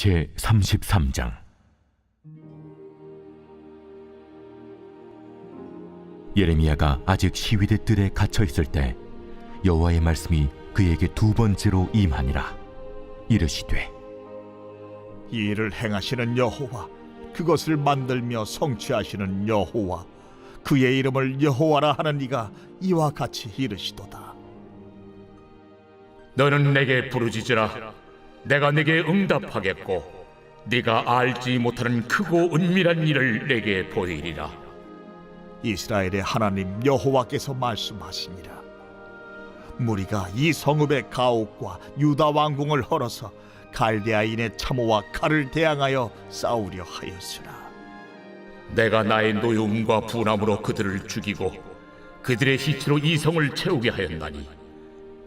제 33장. 예레미야가 아직 시위대 뜰에 갇혀 있을 때 여호와의 말씀이 그에게 두 번째로 임하니라. 이르시되 이 일을 행하시는 여호와 그것을 만들며 성취하시는 여호와 그의 이름을 여호와라 하는 이가 이와 같이 이르시도다. 너는 내게 부르짖으라 내가 내게 응답하겠고 네가 알지 못하는 크고 은밀한 일을 내게 보이리라. 이스라엘의 하나님 여호와께서 말씀하시니라. 무리가 이 성읍의 가옥과 유다 왕궁을 헐어서 갈대아인의 참호와 칼을 대항하여 싸우려 하였으나 내가 나의 노여움과 분함으로 그들을 죽이고 그들의 시체로 이 성을 채우게 하였나니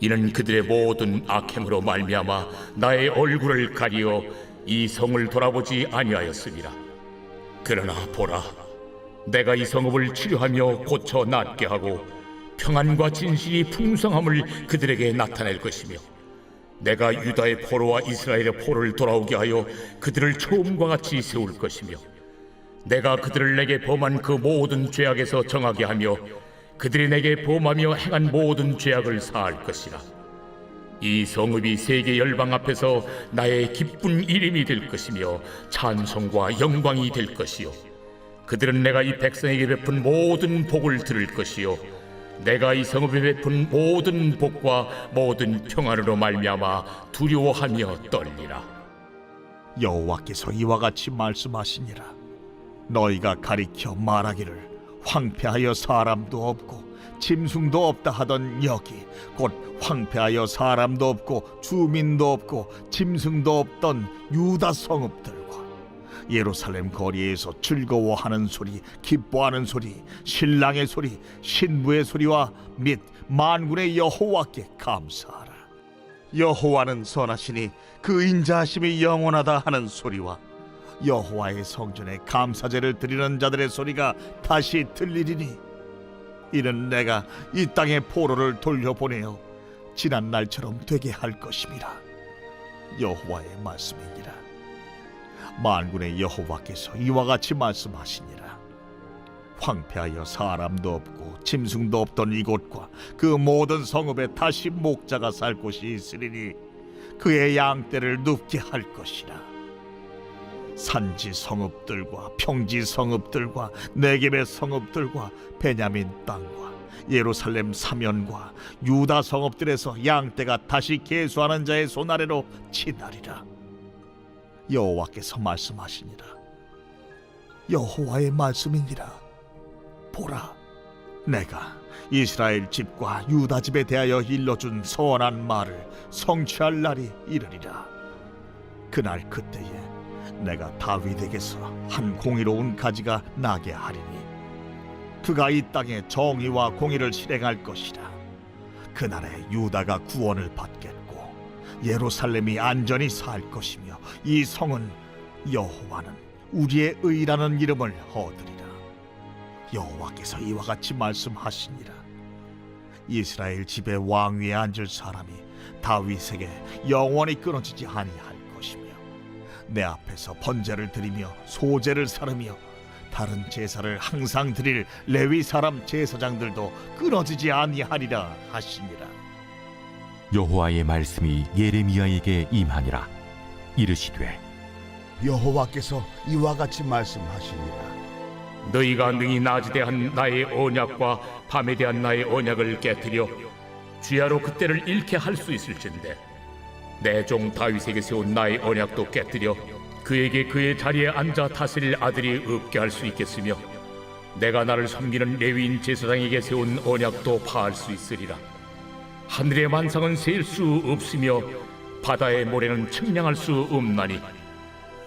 이는 그들의 모든 악행으로 말미암아 나의 얼굴을 가리어 이 성을 돌아보지 아니하였습니다. 그러나 보라 내가 이 성읍을 치료하며 고쳐 낫게 하고 평안과 진실이 풍성함을 그들에게 나타낼 것이며 내가 유다의 포로와 이스라엘의 포로를 돌아오게 하여 그들을 처음과 같이 세울 것이며 내가 그들을 내게 범한 그 모든 죄악에서 정하게 하며 그들이 내게 범하며 행한 모든 죄악을 사할 것이라. 이 성읍이 세계 열방 앞에서 나의 기쁜 이름이 될 것이며 찬송과 영광이 될 것이요. 그들은 내가 이 백성에게 베푼 모든 복을 들을 것이요. 내가 이 성읍에 베푼 모든 복과 모든 평안으로 말미암아 두려워하며 떨리라. 여호와께서 이와 같이 말씀하시니라. 너희가 가리켜 말하기를 황폐하여 사람도 없고 짐승도 없다 하던 여기 곧 황폐하여 사람도 없고 주민도 없고 짐승도 없던 유다 성읍들과 예루살렘 거리에서 즐거워하는 소리 기뻐하는 소리 신랑의 소리 신부의 소리와 및 만군의 여호와께 감사하라. 여호와는 선하시니 그 인자하심이 영원하다 하는 소리와 여호와의 성전에 감사제를 드리는 자들의 소리가 다시 들리리니 이는 내가 이 땅의 포로를 돌려보내어 지난 날처럼 되게 할 것임이라. 여호와의 말씀이니라. 만군의 여호와께서 이와 같이 말씀하시니라. 황폐하여 사람도 없고 짐승도 없던 이곳과 그 모든 성읍에 다시 목자가 살 곳이 있으리니 그의 양떼를 눕게 할 것이라 산지 성읍들과 평지 성읍들과 네겝의 성읍들과 베냐민 땅과 예루살렘 사면과 유다 성읍들에서 양떼가 다시 계수하는 자의 손 아래로 치나리라. 여호와께서 말씀하시니라. 여호와의 말씀이니라. 보라 내가 이스라엘 집과 유다 집에 대하여 일러준 선한 말을 성취할 날이 이르리라. 그날 그때에 내가 다윗에게서 한 공의로운 가지가 나게 하리니 그가 이 땅에 정의와 공의를 실행할 것이라. 그날에 유다가 구원을 받겠고 예루살렘이 안전히 살 것이며 이 성은 여호와는 우리의 의라는 이름을 얻으리라. 여호와께서 이와 같이 말씀하시니라. 이스라엘 집의 왕위에 앉을 사람이 다윗에게 영원히 끊어지지 것이며 내 앞에서 번제를 드리며 소제를 사르며 다른 제사를 항상 드릴 레위 사람 제사장들도 끊어지지 아니하리라 하시니라. 여호와의 말씀이 예레미야에게 임하니라. 이르시되 여호와께서 이와 같이 말씀하시니라. 너희가 능히 낮에 대한 나의 언약과 밤에 대한 나의 언약을 깨뜨려 주야로 그때를 잃게 할 수 있을진데 내 종 다윗에게 세운 나의 언약도 깨뜨려 그에게 그의 자리에 앉아 다스릴 아들이 없게 할 수 있겠으며 내가 나를 섬기는 레위인 제사장에게 세운 언약도 파할 수 있으리라. 하늘의 만상은 셀 수 없으며 바다의 모래는 측량할 수 없나니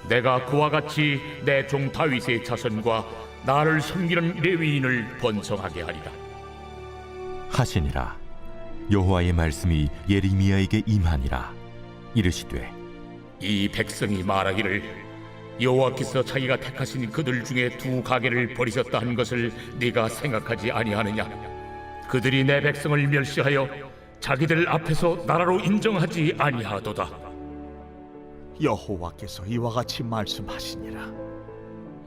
내가 그와 같이 내 종 다윗의 자손과 나를 섬기는 레위인을 번성하게 하리라. 하시니라. 여호와의 말씀이 예레미야에게 임하니라 이르시되 이 백성이 말하기를 여호와께서 자기가 택하신 그들 중에 두 가게를 버리셨다 한 것을 네가 생각하지 아니하느냐? 그들이 내 백성을 멸시하여 자기들 앞에서 나라로 인정하지 아니하도다. 여호와께서 이와 같이 말씀하시니라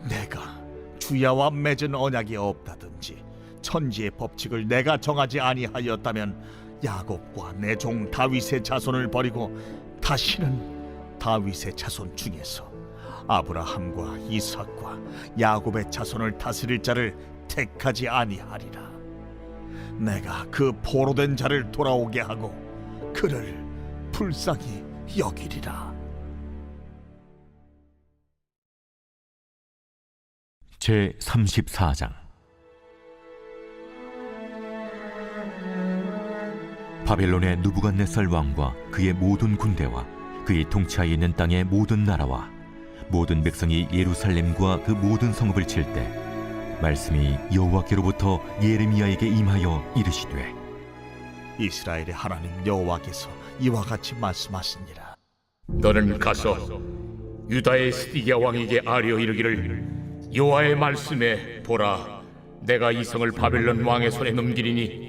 내가 주야와 맺은 언약이 없다든지 천지의 법칙을 내가 정하지 아니하였다면 야곱과 내 종 다윗의 자손을 버리고 다시는 다윗의 자손 중에서 아브라함과 이삭과 야곱의 자손을 다스릴 자를 택하지 아니하리라. 내가 그 포로된 자를 돌아오게 하고 그를 불쌍히 여기리라. 제 34장 바벨론의 누부갓네살 왕과 그의 모든 군대와 그의 통치하에 있는 땅의 모든 나라와 모든 백성이 예루살렘과 그 모든 성읍을 칠 때 말씀이 여호와께로부터 예레미야에게 임하여 이르시되 이스라엘의 하나님 여호와께서 이와 같이 말씀하시니라. 너는 가서 유다의 스디기야 왕에게 아뢰어 이르기를 여호와의 말씀에 보라. 내가 이 성을 바벨론 왕의 손에 넘기리니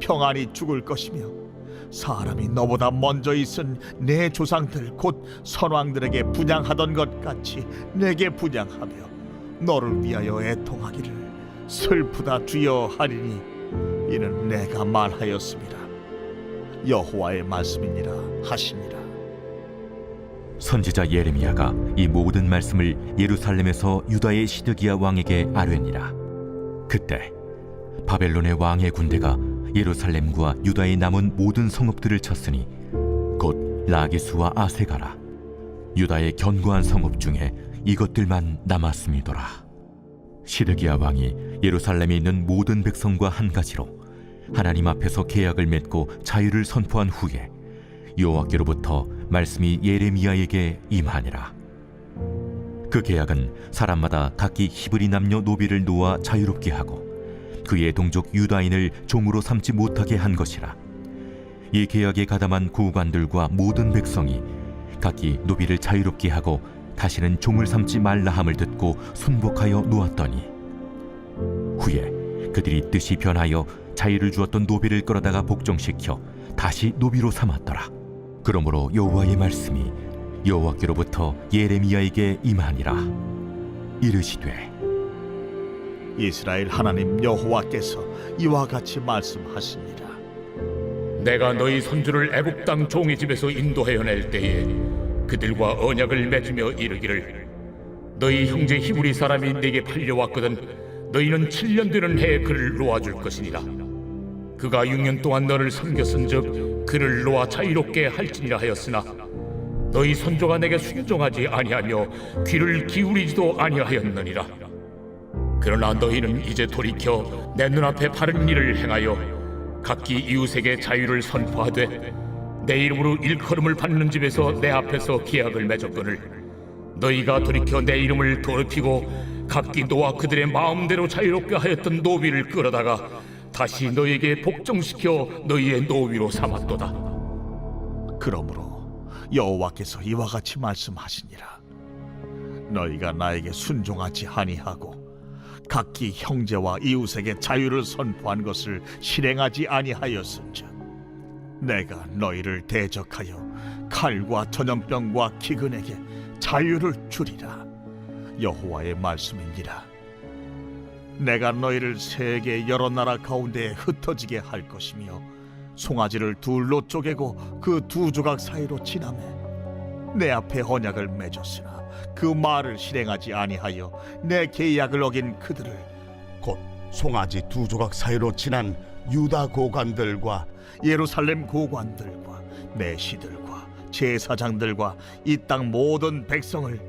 평안히 죽을 것이며 사람이 너보다 먼저 있은 내 조상들 곧 선왕들에게 분양하던 것 같이 내게 분양하며 너를 위하여 애통하기를 슬프다 주여 하리니 이는 내가 말하였습니다. 여호와의 말씀이니라 하시니라. 선지자 예레미야가 이 모든 말씀을 예루살렘에서 유다의 시드기야 왕에게 아뢰니라. 그때 바벨론의 왕의 군대가 예루살렘과 유다의 남은 모든 성읍들을 쳤으니 곧 라기스와 아세가라 유다의 견고한 성읍 중에 이것들만 남았음이더라 시드기야 왕이 예루살렘에 있는 모든 백성과 한 가지로 하나님 앞에서 계약을 맺고 자유를 선포한 후에 여호와께로부터 말씀이 예레미야에게 임하니라. 그 계약은 사람마다 각기 히브리 남녀 노비를 놓아 자유롭게 하고 그의 동족 유다인을 종으로 삼지 못하게 한 것이라. 이 계약에 가담한 구관들과 모든 백성이 각기 노비를 자유롭게 하고 다시는 종을 삼지 말라 함을 듣고 순복하여 놓았더니 후에 그들이 뜻이 변하여 자유를 주었던 노비를 끌어다가 복종시켜 다시 노비로 삼았더라. 그러므로 여호와의 말씀이 여호와께로부터 예레미야에게 임하니라. 이르시되 이스라엘 하나님 여호와께서 이와 같이 말씀하시니라 내가 너희 손주를 애굽 땅 종의 집에서 인도하여 낼 때에 그들과 언약을 맺으며 이르기를 너희 형제 히브리 사람이 내게 팔려왔거든 너희는 7년 되는 해에 그를 놓아줄 것이니라. 그가 6년 동안 너를 섬겼은즉 그를 놓아 자유롭게 할지니라 하였으나 너희 선조가 내게 순종하지 아니하며 귀를 기울이지도 아니하였느니라 그러나 너희는 이제 돌이켜 내 눈앞에 바른 일을 행하여 각기 이웃에게 자유를 선포하되 내 이름으로 일컬음을 받는 집에서 내 앞에서 계약을 맺었거늘. 너희가 돌이켜 내 이름을 더럽히고 각기 너와 그들의 마음대로 자유롭게 하였던 노비를 끌어다가 다시 너희에게 복종시켜 너희의 노위로 삼았도다. 그러므로 여호와께서 이와 같이 말씀하시니라. 너희가 나에게 순종하지 아니하고 각기 형제와 이웃에게 자유를 선포한 것을 실행하지 아니하였은즉 내가 너희를 대적하여 칼과 전염병과 기근에게 자유를 주리라. 여호와의 말씀이니라. 내가 너희를 세계 여러 나라 가운데 흩어지게 할 것이며 송아지를 둘로 쪼개고 그 두 조각 사이로 지나매 내 앞에 언약을 맺었으나 그 말을 실행하지 아니하여 내 계약을 어긴 그들을 곧 송아지 두 조각 사이로 지난 유다 고관들과 예루살렘 고관들과 내시들과 제사장들과 이 땅 모든 백성을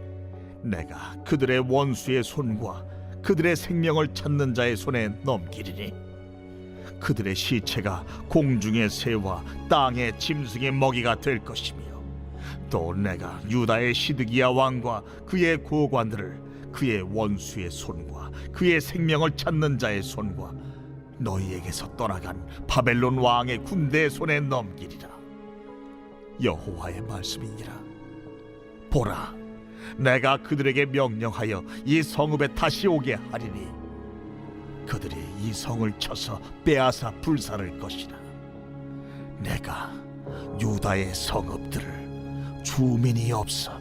내가 그들의 원수의 손과 그들의 생명을 찾는 자의 손에 넘기리니 그들의 시체가 공중의 새와 땅의 짐승의 먹이가 될 것이며 또 내가 유다의 시드기야 왕과 그의 고관들을 그의 원수의 손과 그의 생명을 찾는 자의 손과 너희에게서 떠나간 바벨론 왕의 군대의 손에 넘기리라. 여호와의 말씀이니라. 보라 내가 그들에게 명령하여 이 성읍에 다시 오게 하리니 그들이 이 성을 쳐서 빼앗아 불살을 것이라. 내가 유다의 성읍들을 주민이 없어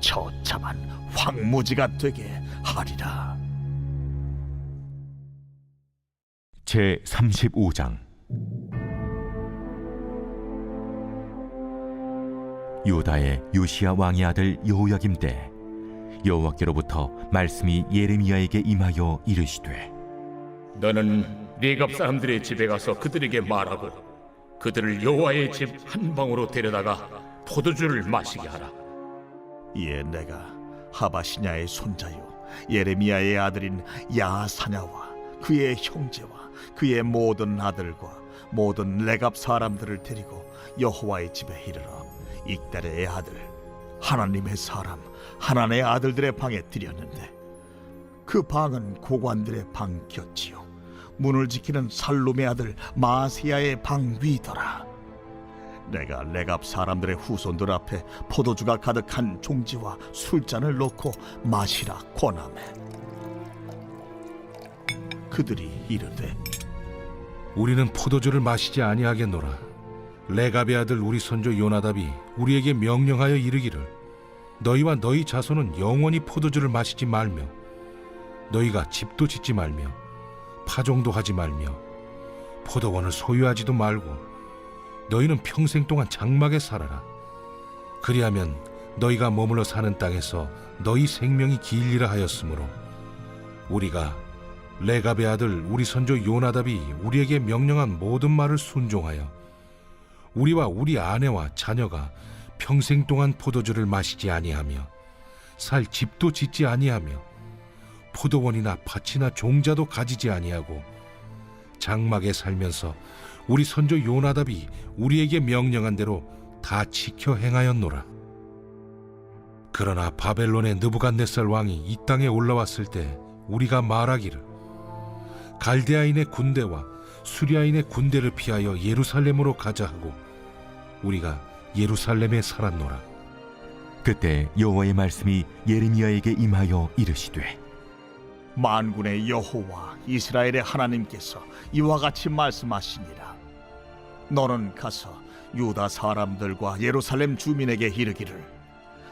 처참한 황무지가 되게 하리라. 제 35장 유다의 요시야 왕의 아들 여호야김 때 여호와께로부터 말씀이 예레미야에게 임하여 이르시되 너는 네갑 사람들의 집에 가서 그들에게 말하고 그들을 여호와의 집 한 방으로 데려다가 포도주를 마시게 하라. 이에 내가 하바시냐의 손자요 예레미야의 아들인 야사냐와 그의 형제와 그의 모든 아들과 모든 레갑 사람들을 데리고 여호와의 집에 이르러 익달의 아들 하나님의 사람 하나님의 아들들의 방에 들였는데 그 방은 고관들의 방 곁이요 문을 지키는 살룸의 아들 마세야의 방 위더라 내가 레갑 사람들의 후손들 앞에 포도주가 가득한 종지와 술잔을 놓고 마시라 권하매 그들이 이르되 우리는 포도주를 마시지 아니하겠노라. 레갑의 아들 우리 선조 요나답이 우리에게 명령하여 이르기를 너희와 너희 자손은 영원히 포도주를 마시지 말며 너희가 집도 짓지 말며 파종도 하지 말며 포도원을 소유하지도 말고 너희는 평생 동안 장막에 살아라. 그리하면 너희가 머물러 사는 땅에서 너희 생명이 길리라 하였으므로 우리가 레갑의 아들 우리 선조 요나답이 우리에게 명령한 모든 말을 순종하여 우리와 우리 아내와 자녀가 평생 동안 포도주를 마시지 아니하며 살 집도 짓지 아니하며 포도원이나 밭이나 종자도 가지지 아니하고 장막에 살면서 우리 선조 요나답이 우리에게 명령한 대로 다 지켜 행하였노라. 그러나 바벨론의 느부갓네살 왕이 이 땅에 올라왔을 때 우리가 말하기를 갈대아인의 군대와 수리아인의 군대를 피하여 예루살렘으로 가자 하고 우리가 예루살렘에 살았노라. 그때 여호와의 말씀이 예레미야에게 임하여 이르시되 만군의 여호와 이스라엘의 하나님께서 이와 같이 말씀하시니라 너는 가서 유다 사람들과 예루살렘 주민에게 이르기를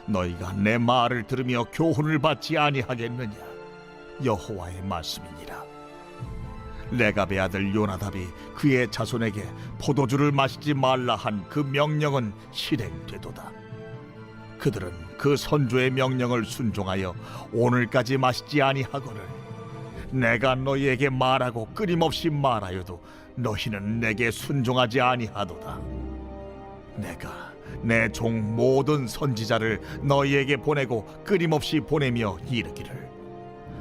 너희가 내 말을 들으며 교훈을 받지 아니하겠느냐? 여호와의 말씀이니라. 레갑의 아들 요나답이 그의 자손에게 포도주를 마시지 말라 한 그 명령은 실행되도다. 그들은 그 선조의 명령을 순종하여 오늘까지 마시지 아니하거늘 내가 너희에게 말하고 끊임없이 말하여도 너희는 내게 순종하지 아니하도다. 내가 내 종 모든 선지자를 너희에게 보내고 끊임없이 보내며 이르기를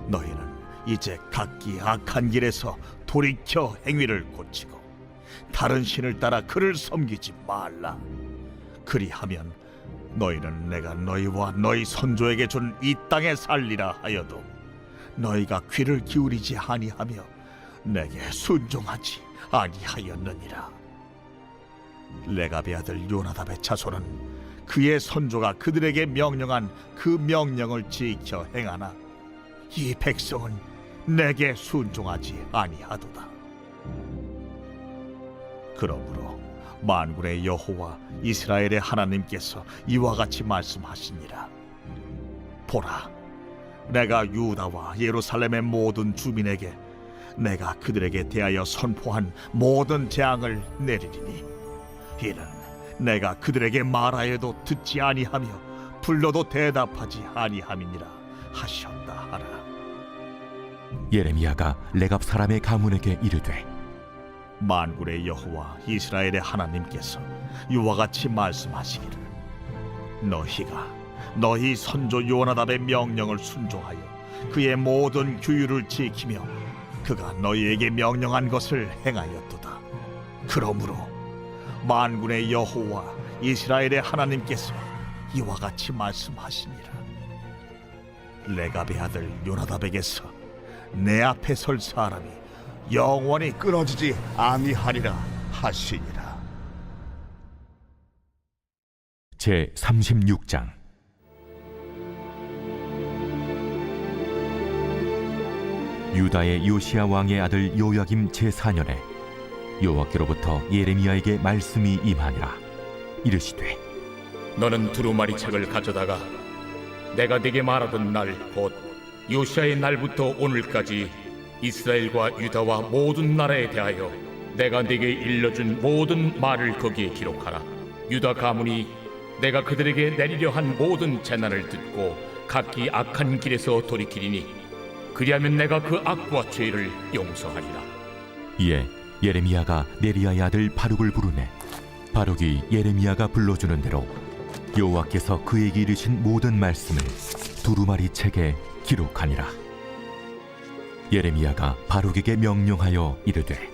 너희는 이제 각기 악한 길에서 돌이켜 행위를 고치고 다른 신을 따라 그를 섬기지 말라. 그리하면 너희는 내가 너희와 너희 선조에게 준 이 땅에 살리라 하여도 너희가 귀를 기울이지 아니하며 내게 순종하지 아니하였느니라. 레갑의 아들 요나답의 자손은 그의 선조가 그들에게 명령한 그 명령을 지켜 행하나 이 백성은 내게 순종하지 아니하도다. 그러므로 만군의 여호와 이스라엘의 하나님께서 이와 같이 말씀하시니라. 보라 내가 유다와 예루살렘의 모든 주민에게 내가 그들에게 대하여 선포한 모든 재앙을 내리리니. 이는 내가 그들에게 말하여도 듣지 아니하며 불러도 대답하지 아니함이니라 하셨다 하라. 예레미야가 레갑 사람의 가문에게 이르되 만군의 여호와 이스라엘의 하나님께서 이와 같이 말씀하시기를 너희가 너희 선조 요나답의 명령을 순종하여 그의 모든 규율을 지키며 그가 너희에게 명령한 것을 행하였도다. 그러므로 만군의 여호와 이스라엘의 하나님께서 이와 같이 말씀하시니라. 레갑의 아들 요나답에게서 내 앞에 설 사람이 영원히 끊어지지 아니하리라 하시니라. 제 36장 유다의 요시야 왕의 아들 요야김 제4년에 여호와께로부터 예레미야에게 말씀이 임하니라. 이르시되 너는 두루마리 책을 가져다가 내가 네게 말하던 날 곧 요시아의 날부터 오늘까지 이스라엘과 유다와 모든 나라에 대하여 내가 네게 일러준 모든 말을 거기에 기록하라. 유다 가문이 내가 그들에게 내리려 한 모든 재난을 듣고 각기 악한 길에서 돌이키리니 그리하면 내가 그 악과 죄를 용서하리라. 이에 예레미야가 네리야의 아들 바룩을 부르네. 바룩이 예레미야가 불러주는 대로 여호와께서 그에게 이르신 모든 말씀을 두루마리 책에 기록하니라. 예레미야가 바룩에게 명령하여 이르되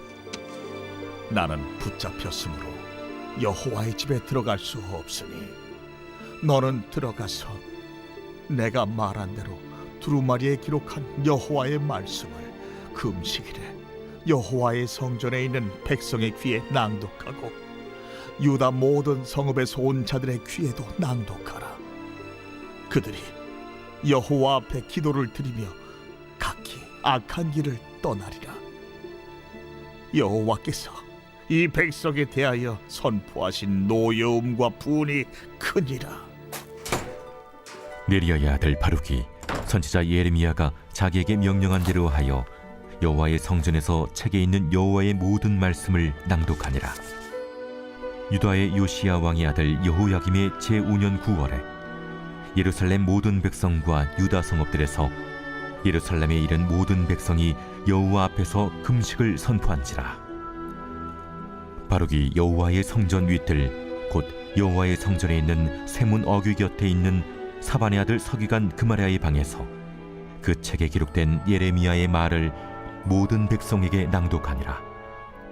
나는 붙잡혔으므로 여호와의 집에 들어갈 수 없으니 너는 들어가서 내가 말한 대로 두루마리에 기록한 여호와의 말씀을 금식일에 여호와의 성전에 있는 백성의 귀에 낭독하고 유다 모든 성읍에서 온 자들의 귀에도 낭독하라. 그들이 여호와 앞에 기도를 드리며 각기 악한 길을 떠나리라. 여호와께서 이 백성에 대하여 선포하신 노여움과 분이 크니라. 네리야의 아들 바룩이 선지자 예레미야가 자기에게 명령한 대로 하여 여호와의 성전에서 책에 있는 여호와의 모든 말씀을 낭독하니라. 유다의 요시야 왕의 아들 여호야김의 제5년 9월에 예루살렘 모든 백성과 유다 성읍들에서 예루살렘에 이른 모든 백성이 여호와 앞에서 금식을 선포한지라. 바룩이 여호와의 성전 윗들 곧 여호와의 성전에 있는 세문 어귀 곁에 있는 사반의 아들 서기관 그마랴의 방에서 그 책에 기록된 예레미야의 말을 모든 백성에게 낭독하니라.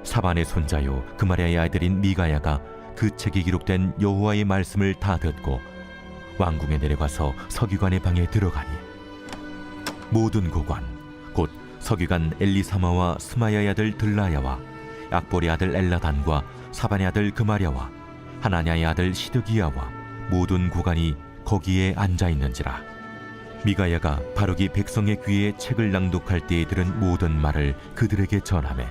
사반의 손자요 그마랴의 아들인 미가야가 그 책에 기록된 여호와의 말씀을 다 듣고 왕궁에 내려가서 서기관의 방에 들어가니 모든 고관 곧 서기관 엘리사마와 스마야의 아들 들라야와 악보리 아들 엘라단과 사반의 아들 그마랴와 하나냐의 아들 시드기야와 모든 고관이 거기에 앉아 있는지라 미가야가 바룩이 백성의 귀에 책을 낭독할 때에 들은 모든 말을 그들에게 전하매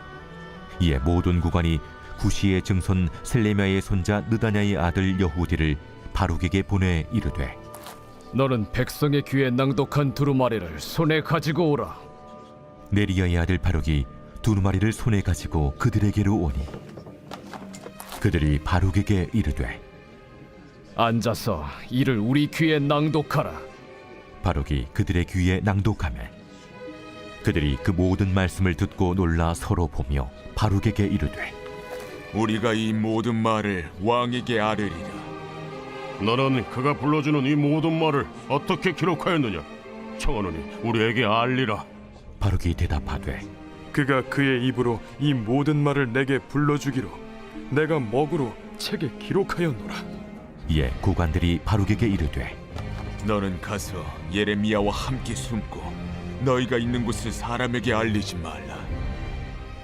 이에 모든 고관이 구시의 증손 셀레미야의 손자 느다냐의 아들 여후디를 바룩에게 보내 이르되 너는 백성의 귀에 낭독한 두루마리를 손에 가지고 오라. 네리야의 아들 바룩이 두루마리를 손에 가지고 그들에게로 오니 그들이 바룩에게 이르되 앉아서 이를 우리 귀에 낭독하라. 바룩이 그들의 귀에 낭독하매 그들이 그 모든 말씀을 듣고 놀라 서로 보며 바룩에게 이르되 우리가 이 모든 말을 왕에게 아뢰리라. 너는 그가 불러주는 이 모든 말을 어떻게 기록하였느냐? 청하노니 우리에게 알리라. 바룩이 대답하되 그가 그의 입으로 이 모든 말을 내게 불러주기로 내가 먹으로 책에 기록하였노라. 이에 고관들이 바룩에게 이르되 너는 가서 예레미야와 함께 숨고 너희가 있는 곳을 사람에게 알리지 말라.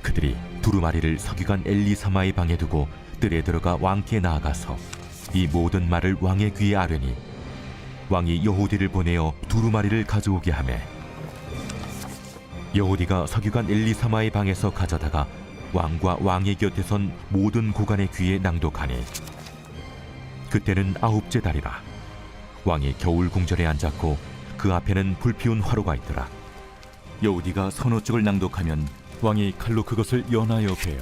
그들이 두루마리를 서기관 엘리사마의 방에 두고 뜰에 들어가 왕께 나아가서 이 모든 말을 왕의 귀에 아뢰니 왕이 여호디를 보내어 두루마리를 가져오게 하매 여호디가 서기관 엘리사마의 방에서 가져다가 왕과 왕의 곁에 선 모든 고관의 귀에 낭독하니 그때는 아홉째 달이라 왕이 겨울 궁전에 앉았고 그 앞에는 불피운 화로가 있더라 여우디가 선호쪽을 낭독하면 왕이 칼로 그것을 연하여 베어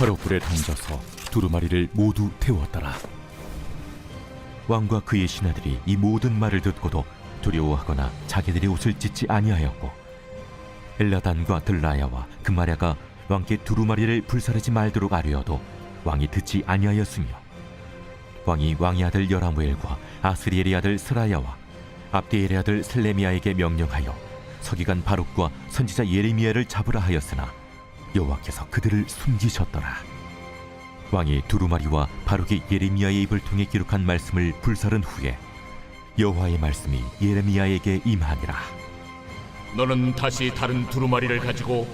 화로불에 던져서 두루마리를 모두 태웠더라. 왕과 그의 신하들이 이 모든 말을 듣고도 두려워하거나 자기들의 옷을 찢지 아니하였고 엘라단과 들라야와 그마랴가 왕께 두루마리를 불사르지 말도록 아뢰어도 왕이 듣지 아니하였으며 왕이 왕의 아들 여라무엘과 아스리엘의 아들 스라야와 압디엘의 아들 슬레미야에게 명령하여 서기관 바룩과 선지자 예레미야를 잡으라 하였으나 여호와께서 그들을 숨기셨더라. 왕이 두루마리와 바룩의 예레미야의 입을 통해 기록한 말씀을 불사른 후에 여호와의 말씀이 예레미야에게 임하니라 너는 다시 다른 두루마리를 가지고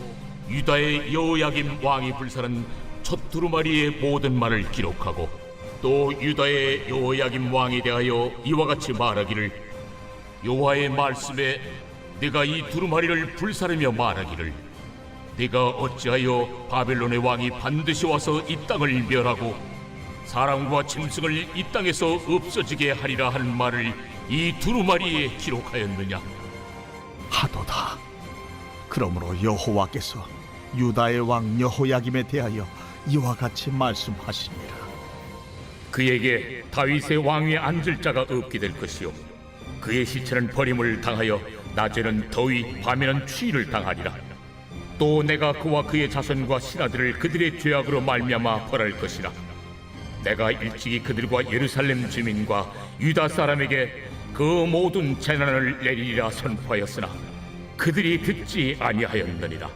유다의 여호야김 왕이 불사른 첫 두루마리의 모든 말을 기록하고 또 유다의 여호야김 왕에 대하여 이와 같이 말하기를 여호와의 말씀에 내가 이 두루마리를 불사르며 말하기를 내가 어찌하여 바벨론의 왕이 반드시 와서 이 땅을 멸하고 사람과 짐승을 이 땅에서 없어지게 하리라 하는 말을 이 두루마리에 기록하였느냐 하도다. 그러므로 여호와께서 유다의 왕 여호야김에 대하여 이와 같이 말씀하시니라. 그에게 다윗의 왕위에 앉을 자가 없게 될 것이요. 그의 시체는 버림을 당하여 낮에는 더위 밤에는 추위를 당하리라. 또 내가 그와 그의 자손과 신하들을 그들의 죄악으로 말미암아 벌할 것이라. 내가 일찍이 그들과 예루살렘 주민과 유다 사람에게 그 모든 재난을 내리리라 선포하였으나 그들이 듣지 아니하였느니라.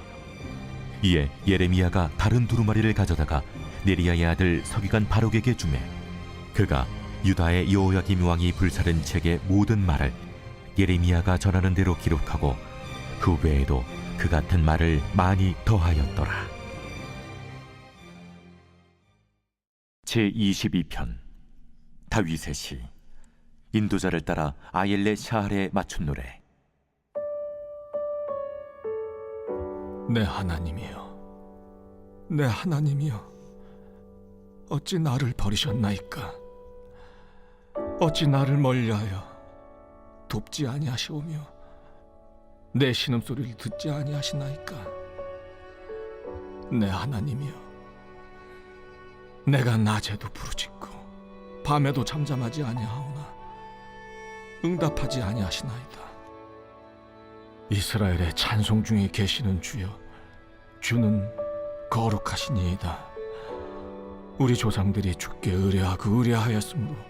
이에 예레미야가 다른 두루마리를 가져다가 네리야의 아들 서기관 바룩에게 주매 그가 유다의 여호야김 왕이 불사른 책의 모든 말을 예레미야가 전하는 대로 기록하고 그 외에도 그 같은 말을 많이 더하였더라 제 22편 다윗의 시 인도자를 따라 아옐레 샤할에 맞춘 노래 내 하나님이여, 내 하나님이여, 어찌 나를 버리셨나이까? 어찌 나를 멀리하여 돕지 아니하시오며 내 신음소리를 듣지 아니하시나이까? 내 하나님이여, 내가 낮에도 부르짖고 밤에도 잠잠하지 아니하오나 응답하지 아니하시나이다. 이스라엘의 찬송 중에 계시는 주여 주는 거룩하시니이다 우리 조상들이 주께 의뢰하고 의뢰하였으므로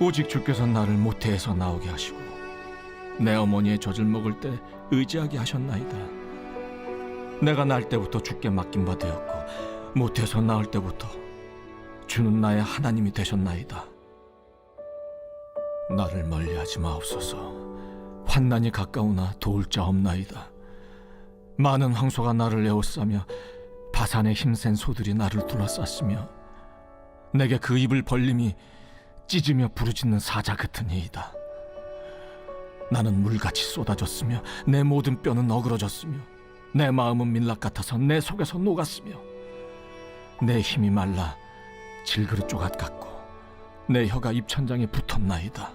오직 주께서 나를 모태에서 나오게 하시고 내 어머니의 젖을 먹을 때 의지하게 하셨나이다. 내가 날 때부터 주께 맡긴 바 되었고 모태에서 나올 때부터 주는 나의 하나님이 되셨나이다. 나를 멀리하지 마옵소서. 환난이 가까우나 도울 자 없나이다. 많은 황소가 나를 에워싸며 바산의 힘센 소들이 나를 둘러쌌으며 내게 그 입을 벌림이 찢으며 부르짖는 사자 같으니이다. 나는 물같이 쏟아졌으며 내 모든 뼈는 어그러졌으며 내 마음은 밀랍 같아서 내 속에서 녹았으며 내 힘이 말라 질그릇 조각 같고 내 혀가 입천장에 붙었나이다.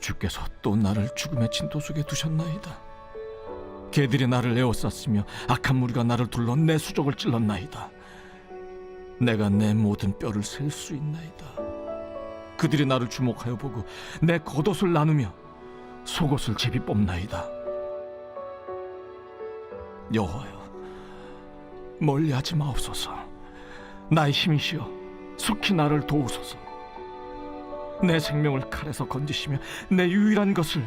주께서 또 나를 죽음의 진토 속에 두셨나이다. 개들이 나를 에워쌌으며 악한 무리가 나를 둘러 내 수족을 찔렀나이다. 내가 내 모든 뼈를 셀 수 있나이다. 그들이 나를 주목하여 보고 내 겉옷을 나누며 속옷을 제비 뽑나이다. 여호와여, 멀리 하지 마옵소서. 나의 힘이시여, 속히 나를 도우소서. 내 생명을 칼에서 건지시며 내 유일한 것을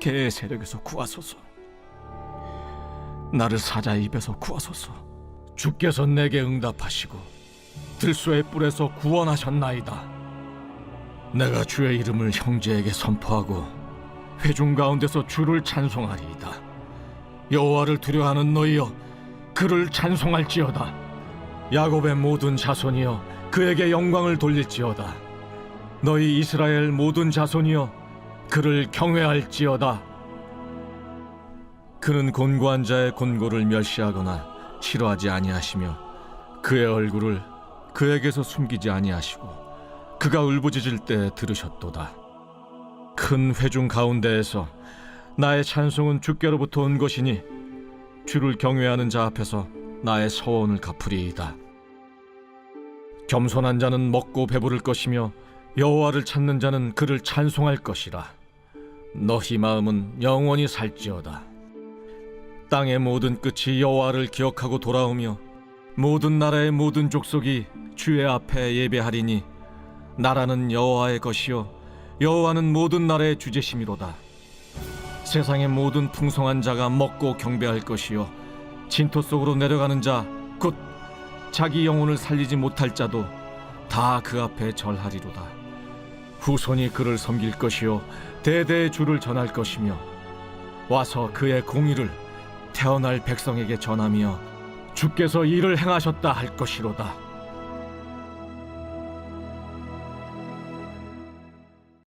개의 세력에서 구하소서. 나를 사자의 입에서 구하소서. 주께서 내게 응답하시고 들소의 뿔에서 구원하셨나이다. 내가 주의 이름을 형제에게 선포하고 회중 가운데서 주를 찬송하리이다. 여호와를 두려워하는 너희여, 그를 찬송할지어다. 야곱의 모든 자손이여, 그에게 영광을 돌릴지어다. 너희 이스라엘 모든 자손이여, 그를 경외할지어다. 그는 곤고한 자의 곤고를 멸시하거나 싫어하지 아니하시며 그의 얼굴을 그에게서 숨기지 아니하시고 그가 울부짖을 때 들으셨도다. 큰 회중 가운데에서 나의 찬송은 주께로부터 온 것이니 주를 경외하는 자 앞에서 나의 서원을 갚으리이다. 겸손한 자는 먹고 배부를 것이며 여호와를 찾는 자는 그를 찬송할 것이라. 너희 마음은 영원히 살지어다. 땅의 모든 끝이 여호와를 기억하고 돌아오며 모든 나라의 모든 족속이 주의 앞에 예배하리니 나라는 여호와의 것이요 여호와는 모든 나라의 주제심이로다. 세상의 모든 풍성한 자가 먹고 경배할 것이요 진토 속으로 내려가는 자 곧 자기 영혼을 살리지 못할 자도 다 그 앞에 절하리로다. 후손이 그를 섬길 것이요 대대의 주를 전할 것이며 와서 그의 공의를 태어날 백성에게 전하며 주께서 이를 행하셨다 할 것이로다.